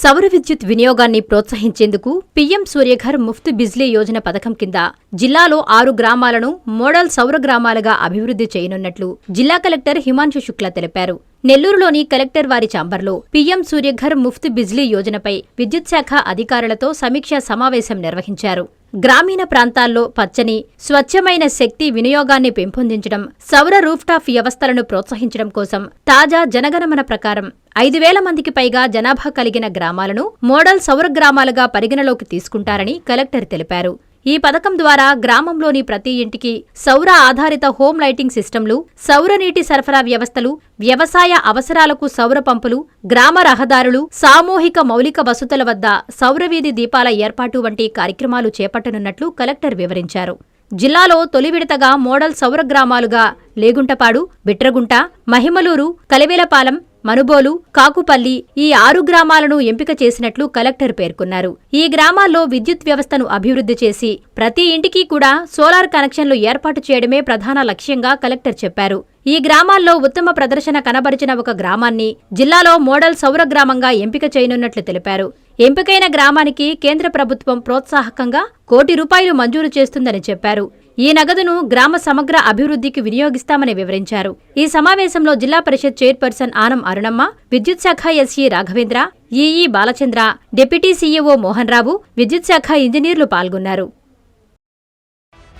సౌర విద్యుత్ వినియోగాన్ని ప్రోత్సహించేందుకు పీఎం సూర్యఘర్ ముఫ్త్ బిజ్లీ యోజన పథకం కింద జిల్లాలో ఆరు గ్రామాలను మోడల్ సౌర గ్రామాలుగా అభివృద్ధి చేయనున్నట్లు జిల్లా కలెక్టర్ హిమాంశు శుక్లా తెలిపారు. నెల్లూరులోని కలెక్టర్ వారి చాంబర్లో పీఎం సూర్యఘర్ ముఫ్త్ బిజ్లీ యోజనపై విద్యుత్ శాఖ అధికారులతో సమీక్షా సమావేశం నిర్వహించారు. గ్రామీణ ప్రాంతాల్లో పచ్చని స్వచ్ఛమైన శక్తి వినియోగాన్ని పెంపొందించడం సౌర రూఫ్టాప్ వ్యవస్థలను ప్రోత్సహించడం కోసం తాజా జనగణమన ప్రకారం ఐదు వేల మందికి పైగా జనాభా కలిగిన గ్రామాలను మోడల్ సౌర గ్రామాలుగా పరిగణలోకి తీసుకుంటారని కలెక్టర్ తెలిపారు. ఈ పథకం ద్వారా గ్రామంలోని ప్రతి ఇంటికి సౌర ఆధారిత హోమ్ లైటింగ్ సిస్టంలు సౌర నీటి సరఫరా వ్యవస్థలు వ్యవసాయ అవసరాలకు సౌర పంపులు గ్రామ రహదారులు సామూహిక మౌలిక వసతుల వద్ద సౌరవీధి దీపాల ఏర్పాటు వంటి కార్యక్రమాలు చేపట్టనున్నట్లు కలెక్టర్ వివరించారు. జిల్లాలో తొలి విడతగా మోడల్ సౌర గ్రామాలుగా లేగుంటపాడు బిట్రగుంట మహిమలూరు కలివేలపాలెం మనుబోలు కాకుపల్లి ఈ ఆరు గ్రామాలను ఎంపిక చేసినట్లు కలెక్టర్ పేర్కొన్నారు. ఈ గ్రామాల్లో విద్యుత్ వ్యవస్థను అభివృద్ధి చేసి ప్రతి ఇంటికి కూడా సోలార్ కనెక్షన్లు ఏర్పాటు చేయడమే ప్రధాన లక్ష్యంగా కలెక్టర్ చెప్పారు. ఈ గ్రామాల్లో ఉత్తమ ప్రదర్శన కనబరిచిన ఒక గ్రామాన్ని జిల్లాలో మోడల్ సౌర గ్రామంగా ఎంపిక చేయనున్నట్లు తెలిపారు. ఎంపికైన గ్రామానికి కేంద్ర ప్రభుత్వం ప్రోత్సాహకంగా కోటి రూపాయలు మంజూరు చేస్తుందని చెప్పారు. ఈ నగదును గ్రామ సమగ్ర అభివృద్ధికి వినియోగిస్తామని వివరించారు. ఈ సమావేశంలో జిల్లా పరిషత్ చైర్పర్సన్ ఆనం అరుణమ్మ విద్యుత్ శాఖ SE Raghavendra EE Balachandra deputy CEO Mohan Rao విద్యుత్ శాఖ ఇంజనీర్లు పాల్గొన్నారు.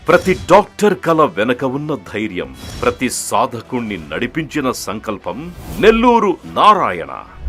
ప్రతి డాక్టర్ కల వెనక ఉన్న ధైర్యం ప్రతి సాధకుణ్ణి నడిపించిన సంకల్పం నెల్లూరు నారాయణ.